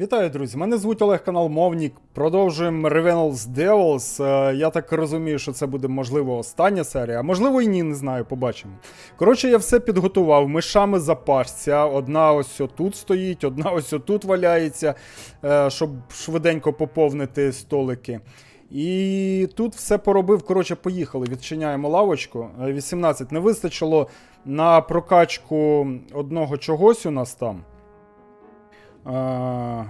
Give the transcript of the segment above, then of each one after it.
Вітаю, друзі! Мене звуть Олег канал Мовнік. Продовжуємо Revenals Devils. Е, Я так розумію, що це буде можливо остання серія, а можливо і ні, не знаю, побачимо. Коротше, я все підготував. Мишами запашця. Одна ось тут стоїть, одна ось тут валяється, е, щоб швиденько поповнити столики. І тут все поробив. Коротше, поїхали. Відчиняємо лавочку. Е, 18 не вистачило на прокачку одного чогось у нас там. А...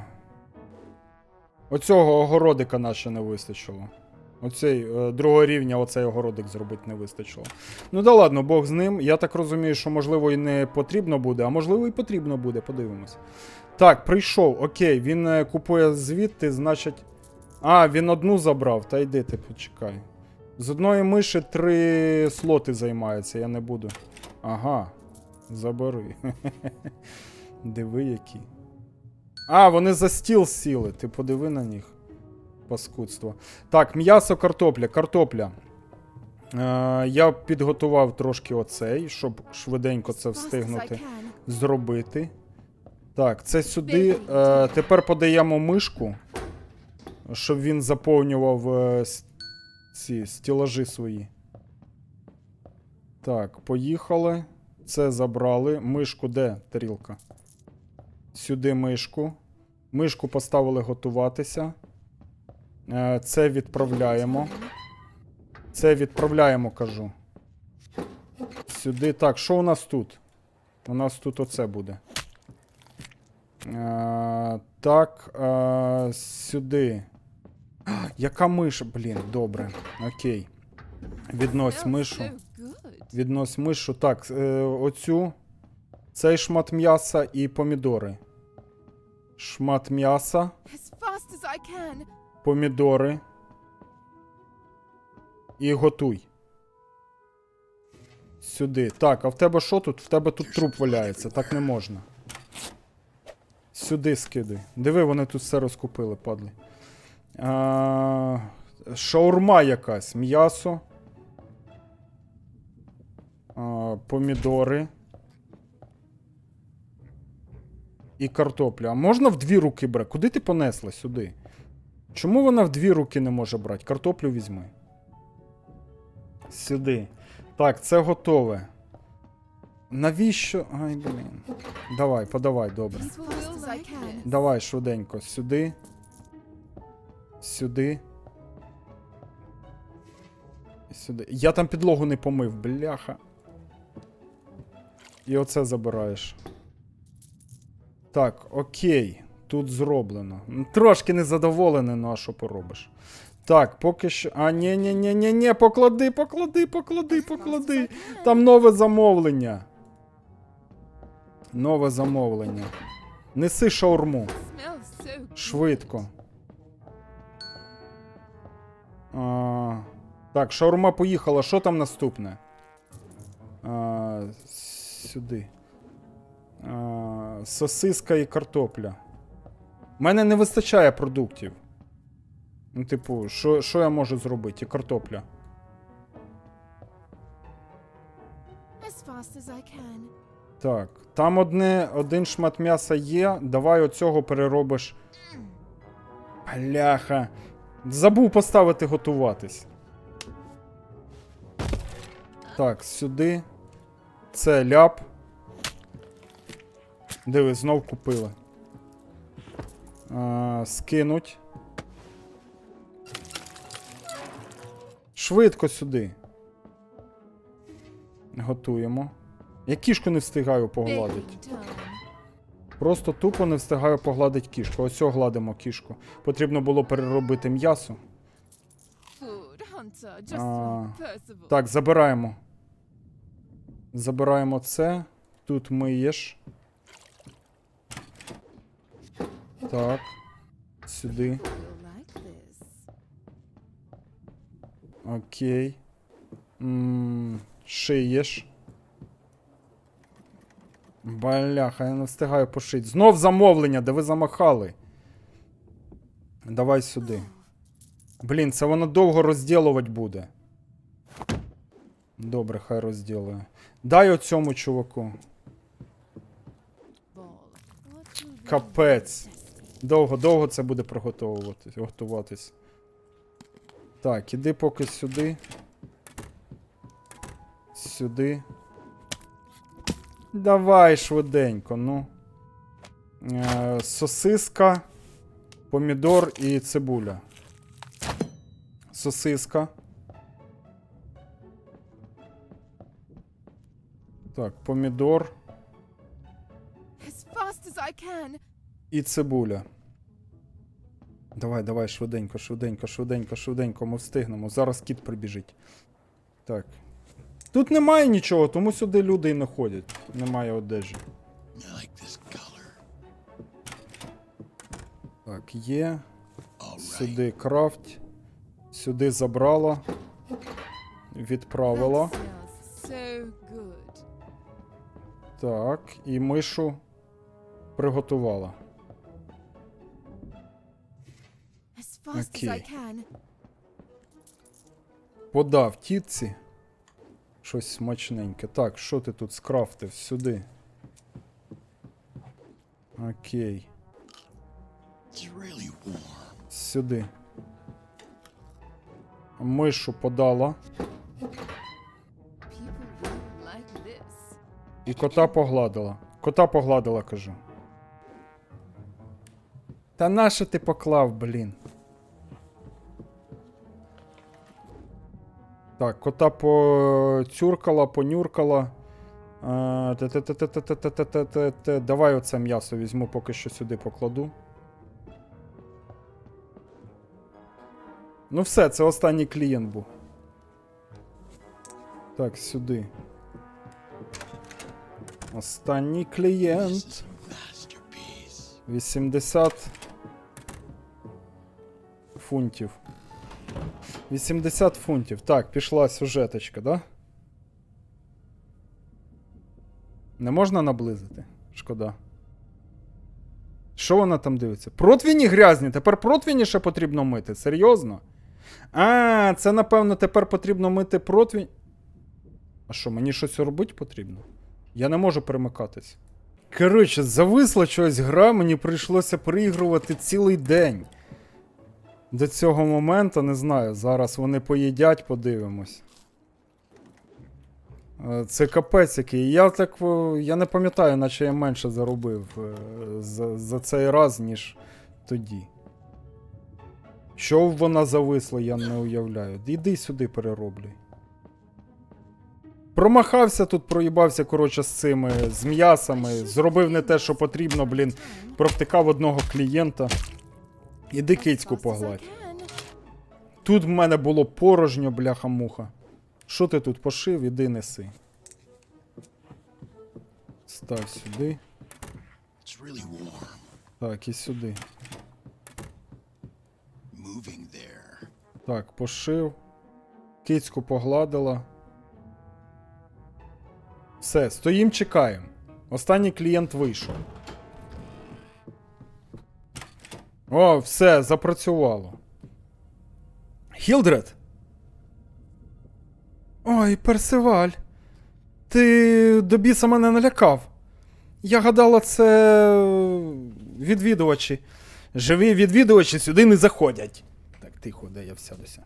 Оцього огородика наче не вистачило. Оцей е, другого рівня оцей огородик зробити не вистачило. Ну да ладно, Бог з ним. Я так розумію, що можливо і не потрібно буде, а можливо і потрібно буде, подивимось. Так, прийшов, окей, він е, купує звідти, значить. А, він одну забрав, та йди ти почекай. З одної миші три слоти займається, я не буду. Ага, забери. Диви які. А, вони за стіл сіли. Ти подиви на них. Паскудство. Так, м'ясо, картопля. Картопля. Е, я підготував трошки оцей, щоб швиденько це встигнути зробити. Так, це сюди. Е, тепер подаємо мишку, щоб він заповнював е, ці стілажі свої. Так, поїхали. Це забрали. Мишку де тарілка? Сюди мишку. Мишку поставили готуватися. Е, Це відправляємо. Це відправляємо, кажу. Сюди. Так, що у нас тут? У нас тут оце буде. Е, так, е, сюди. А, Яка миша? Блін, добре. Окей. Віднось мишу. Віднось мишу. Так, оцю. Цей шмат м'яса і помідори. Шмат м'яса, помідори. І готуй. Сюди. Так, а в тебе що тут? В тебе тут труп валяється, так не можна. Сюди скидай. Диви, вони тут все розкупили, падли. А, шаурма якась, м'ясо. Помідори. І картопля. А можна в дві руки брати? Куди ти понесла сюди? Чому вона в дві руки не може брати? Картоплю візьми. Сюди. Так, це готове. Навіщо? Ай, блін. Давай, подавай, добре. Давай швиденько. Сюди. Сюди. Сюди. Я там підлогу не помив, бляха. І оце забираєш. Так, окей. Тут зроблено. Трошки незадоволений, ну а що поробиш? Так, поки що. А, ні, ні, ні, ні, ні, поклади, поклади, поклади, поклади. Там нове замовлення. Нове замовлення. Неси шаурму. Швидко. А, так, шаурма поїхала. Що там наступне? А, сюди. А, сосиска і картопля. У мене не вистачає продуктів. Ну, типу, що, що я можу зробити? І картопля. As fast as I can. Так, там одне, один шмат м'яса є. Давай оцього переробиш. Бляха. Забув поставити готуватись. Так, сюди. Це ляп. Диви, знов купили. А, скинуть. Швидко сюди. Готуємо. Я кішку не встигаю погладити. Просто тупо не встигаю погладити кішку. Ось гладимо кішку. Потрібно було переробити м'ясо. Так, забираємо. Забираємо це. Тут миєш. Так. Сюди. Окей. м шиєш. Бляха, я не встигаю пошити. Знов замовлення, де ви замахали. Давай сюди. Блін, це воно довго розділувати буде. Добре, хай розділує. Дай оцьому чуваку. Капець. Necessity? Довго, довго це буде приготовуватись, готуватись. Так, іди поки сюди. Сюди. Давай швиденько, ну. Е, сосиска, помідор і цибуля. Сосиска. Так, помідор і цибуля. Давай, давай, швиденько, швиденько, швиденько, швиденько, ми встигнемо. Зараз кіт прибіжить. Так. Тут немає нічого, тому сюди люди і не ходять. Немає одежі. Так, є. Сюди крафт. Сюди забрала. Відправила. Так, і мишу приготувала. Окей. Подав тітці. Щось смачненьке. Так, що ти тут скрафтив? Сюди. Окей. Сюди. Мишу подала. І кота погладила. Кота погладила, кажу. Та нащо ти поклав, блін? Так, кота поцюркала, понюркала. Е. Давай оце м'ясо візьму, поки що сюди покладу. Ну все, це останній клієнт був. Так, сюди. Останній клієнт. This is a masterpiece. 80 фунтів. 80 фунтів. Так, пішла сюжеточка, да? Не можна наблизити? Шкода. Що вона там дивиться? Протвіні грязні, тепер протвіні ще потрібно мити. Серйозно? А, це напевно тепер потрібно мити протвінь. А що, мені щось робити потрібно? Я не можу перемикатись. Коротше, зависла щось гра, мені прийшлося приігрувати цілий день. До цього моменту не знаю. Зараз вони поїдять, подивимось. Е, Це капець який. Я так. е, Я не пам'ятаю, наче я менше заробив е, за, за цей раз, ніж тоді. Що вона зависла, я не уявляю. Іди сюди перероблюй. Промахався тут, проїбався, коротше, з цими, з м'ясами, зробив не те, що потрібно, блін. Провтикав одного клієнта. Іди кицьку погладь. Тут в мене було порожньо, бляха-муха. Що ти тут пошив, іди неси. Став сюди. Так, і сюди. Так, пошив. Кицьку погладила. Все, стоїм, чекаємо. Останній клієнт вийшов. О, все, запрацювало. Хілдред. Ой, Персиваль. Ти до біса мене налякав. Я гадала, це відвідувачі. Живі відвідувачі сюди не заходять. Так, тихо, де я всядуся.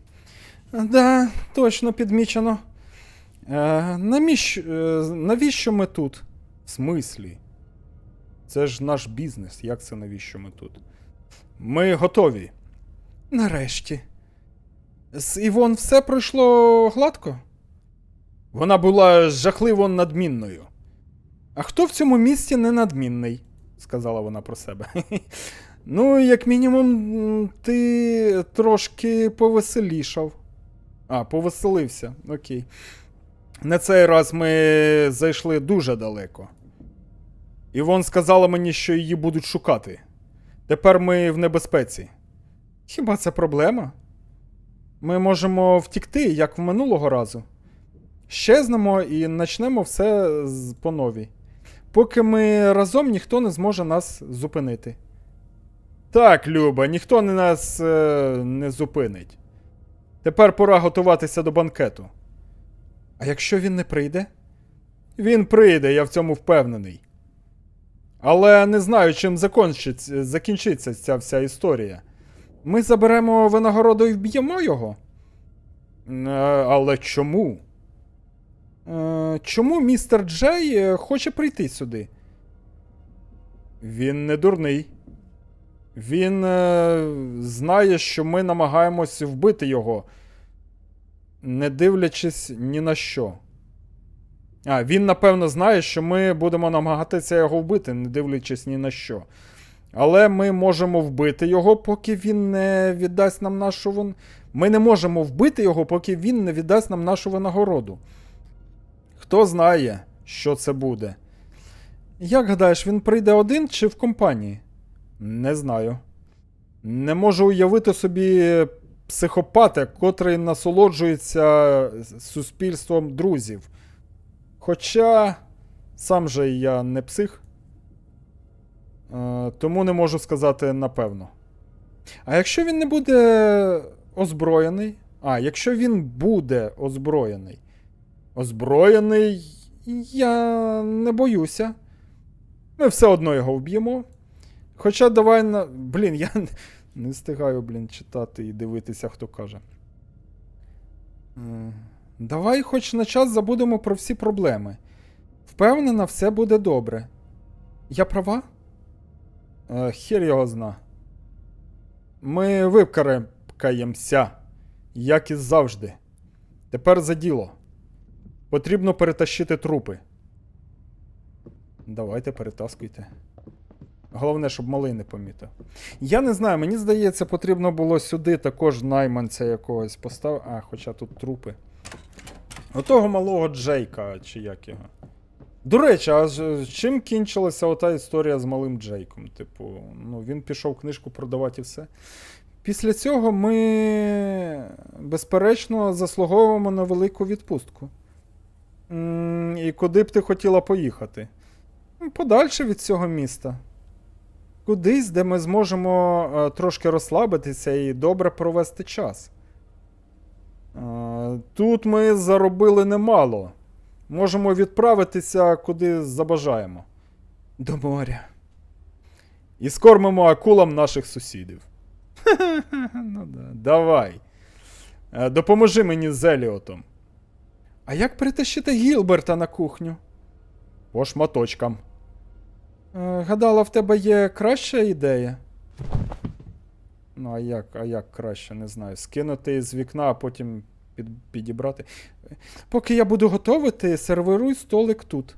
Да, точно підмічено. Е, навіщо, е, навіщо ми тут? В смислі? Це ж наш бізнес. Як це навіщо ми тут? Ми готові. Нарешті. З Івон все пройшло гладко? Вона була жахливо надмінною. А хто в цьому місті не надмінний? сказала вона про себе. Ну, як мінімум, ти трошки повеселішав. А, повеселився, окей. На цей раз ми зайшли дуже далеко. Івон сказала мені, що її будуть шукати. Тепер ми в небезпеці. Хіба це проблема? Ми можемо втікти, як в минулого разу. Щезнемо і почнемо все по новій. Поки ми разом, ніхто не зможе нас зупинити. Так, Люба, ніхто не нас е, не зупинить. Тепер пора готуватися до банкету. А якщо він не прийде? Він прийде, я в цьому впевнений. Але не знаю, чим закінчиться ця вся історія. Ми заберемо винагороду і вб'ємо його? Е, Але чому? Е, Чому містер Джей е, хоче прийти сюди? Він не дурний. Він е, знає, що ми намагаємось вбити його, не дивлячись ні на що. А, він, напевно, знає, що ми будемо намагатися його вбити, не дивлячись ні на що. Але ми можемо вбити його, поки він не віддасть нам нашу вин... Ми не можемо вбити його, поки він не віддасть нам нашу винагороду. Хто знає, що це буде? Як гадаєш, він прийде один чи в компанії? Не знаю. Не можу уявити собі психопата, котрий насолоджується суспільством друзів. Хоча сам же я не псих. Е, тому не можу сказати напевно. А якщо він не буде озброєний. А, якщо він буде озброєний. Озброєний, я не боюся. Ми все одно його вб'ємо. Хоча давай на. Блін, я не- не встигаю, блін, читати і дивитися, хто каже. Давай хоч на час забудемо про всі проблеми. Впевнена, все буде добре. Я права? Е, хір його зна. Ми викарабкаємося, як і завжди. Тепер за діло. Потрібно перетащити трупи. Давайте перетаскуйте. Головне, щоб малий не помітив. Я не знаю, мені здається, потрібно було сюди також найманця якогось поставити. А, хоча тут трупи. Отого малого Джейка, чи як його. До речі, а чим кінчилася ота історія з малим Джейком? Типу, ну він пішов книжку продавати і все. Після цього ми, безперечно, заслуговуємо на велику відпустку. І куди б ти хотіла поїхати? Подальше від цього міста. Кудись, де ми зможемо е, трошки розслабитися і добре провести час. Е, Тут ми заробили немало. Можемо відправитися куди забажаємо. До моря. І скормимо акулам наших сусідів. ну да. Давай. Е, Допоможи мені з Еліотом. А як притащити Гілберта на кухню? По шматочкам. Е, Гадала, в тебе є краща ідея? Ну, а як, а як краще, не знаю. Скинути з вікна, а потім під, підібрати. Поки я буду готувати, сервируй столик тут.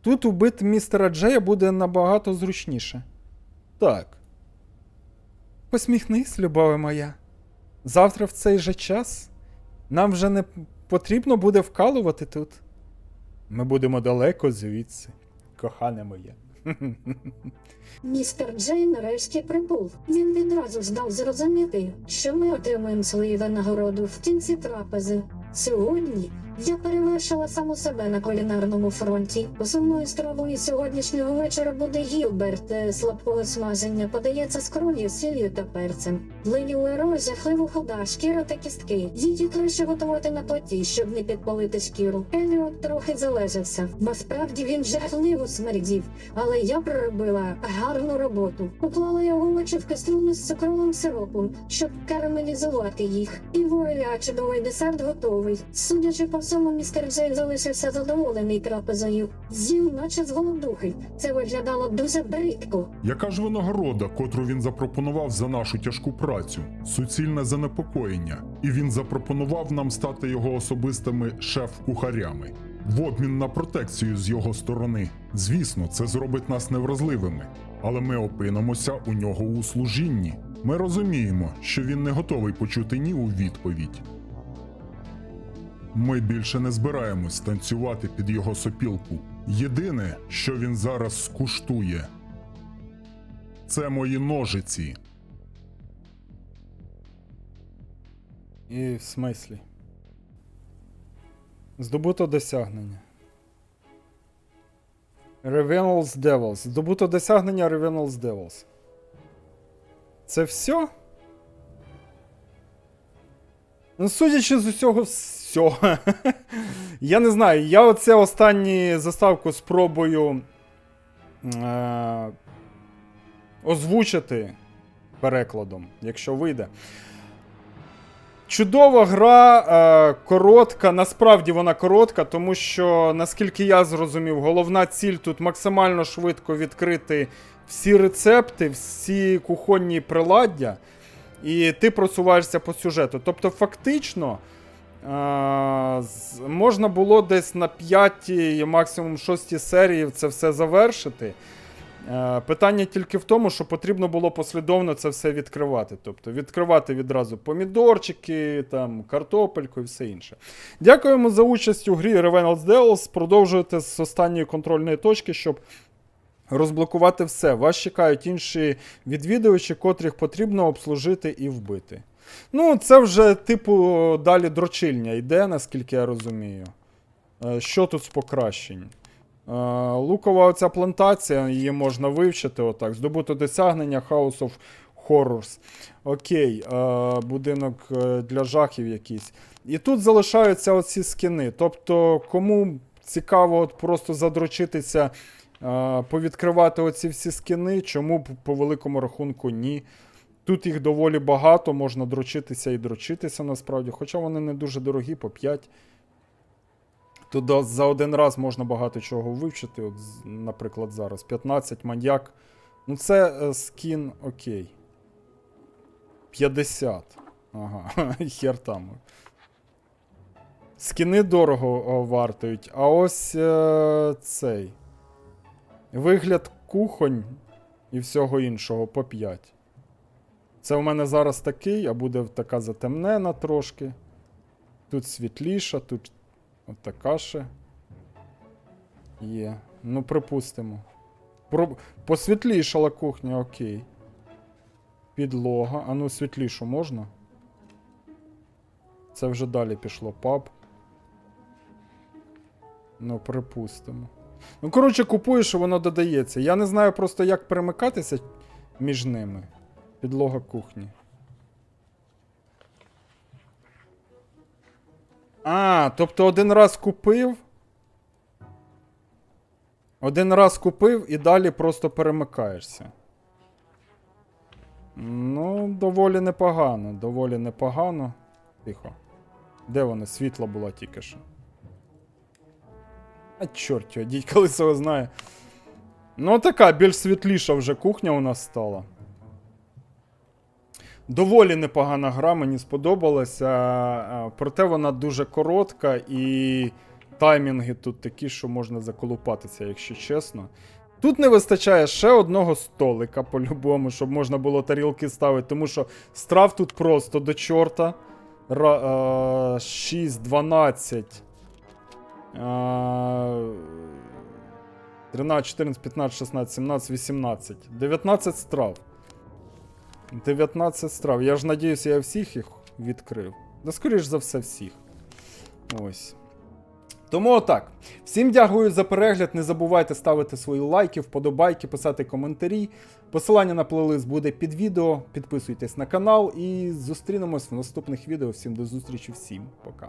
Тут убит містера Джея буде набагато зручніше. Так. Посміхнись, любове моя. Завтра в цей же час нам вже не потрібно буде вкалувати тут. Ми будемо далеко звідси, кохане моє. Містер Джей нарешті прибув. Він відразу здав зрозуміти, що ми отримаємо свою винагороду в кінці трапези. Сьогодні я перевершила саму себе на кулінарному фронті. Основною стравою сьогоднішнього вечора буде гілберт е, слабкого смаження, подається з кров'ю, сіллю та перцем. Лилі Леро жахливо худа, шкіра та кістки. Її краще готувати на платі, щоб не підпалити шкіру. Еліот трохи залежався, бо справді він жахливо смердів, але я проробила гарну роботу. Поклала його очі в кастрюлю з цукровим сиропом, щоб карамелізувати їх. І вуаля, чудовий десерт готовий. Судячи по всьому, містер Джей залишився задоволений трапезою. З'їв, наче з голодухи. Це виглядало дуже бридко. Яка ж винагорода, котру він запропонував за нашу тяжку працю? Суцільне занепокоєння. І він запропонував нам стати його особистими шеф-кухарями. В обмін на протекцію з його сторони. Звісно, це зробить нас невразливими, але ми опинимося у нього у служінні. Ми розуміємо, що він не готовий почути ні у відповідь. Ми більше не збираємось танцювати під його сопілку. Єдине, що він зараз скуштує, це мої ножиці. І в смислі. Здобуто досягнення. Reveals Devils. Здобуто досягнення Reveals Devils. Це все? Ну, судячи з усього всього. я не знаю, я оце останню заставку спробую е, озвучити перекладом, якщо вийде. Чудова гра, е, коротка. Насправді вона коротка, тому що, наскільки я зрозумів, головна ціль тут максимально швидко відкрити всі рецепти, всі кухонні приладдя, і ти просуваєшся по сюжету. Тобто, фактично, можна було десь на п'ятій, максимум шостій серії це все завершити. Е, Питання тільки в тому, що потрібно було послідовно це все відкривати. Тобто відкривати відразу помідорчики, там, картопельку і все інше. Дякуємо за участь у грі Revenants Deals. Продовжуйте з останньої контрольної точки, щоб розблокувати все. Вас чекають інші відвідувачі, котрих потрібно обслужити і вбити. Ну, це вже, типу, далі дрочильня йде, наскільки я розумію. Е, Що тут з покращень? Е, Лукова оця плантація, її можна вивчити отак. Здобути досягнення House of Horrors. Окей, е, будинок для жахів якийсь. І тут залишаються оці скини. Тобто, кому цікаво от просто задрочитися, повідкривати оці всі скини, чому по великому рахунку ні. Тут їх доволі багато, можна дрочитися і дрочитися насправді, хоча вони не дуже дорогі, по 5. Тут за один раз можна багато чого вивчити. От, наприклад, зараз 15 маньяк. Ну, це е, скін окей. 50. Ага, хер там. Скіни дорого вартують. А ось е, цей. Вигляд кухонь і всього іншого по 5. Це у мене зараз такий, а буде така затемнена трошки. Тут світліша, тут От така ще. Є. Ну, припустимо. Про... Посвітлішала кухня, окей. Підлога. А ну, світлішу можна? Це вже далі пішло паб. Ну, припустимо. Ну, коротше, купуєш, і воно додається. Я не знаю просто, як перемикатися між ними. Підлога кухні. А, тобто один раз купив. Один раз купив і далі просто перемикаєшся. Ну, доволі непогано, доволі непогано. Тихо. Де вона? Світла була тільки що. А чорт його, дідь коли цього знає. Ну, така більш світліша вже кухня у нас стала. Доволі непогана гра, мені сподобалася. е, Проте вона дуже коротка і таймінги тут такі, що можна заколупатися, якщо чесно. Тут не вистачає ще одного столика, по-любому, щоб можна було тарілки ставити, тому що страв тут просто до чорта. Ра- е, 6, 12. е, 13, 14, 15, 16, 17, 18. 19 страв. 19 страв. Я ж надіюся, я всіх їх відкрив. Да, скоріш за все, всіх. Ось. Тому отак. Всім дякую за перегляд. Не забувайте ставити свої лайки, вподобайки, писати коментарі. Посилання на плейлист буде під відео. Підписуйтесь на канал і зустрінемось в наступних відео. Всім до зустрічі, всім пока.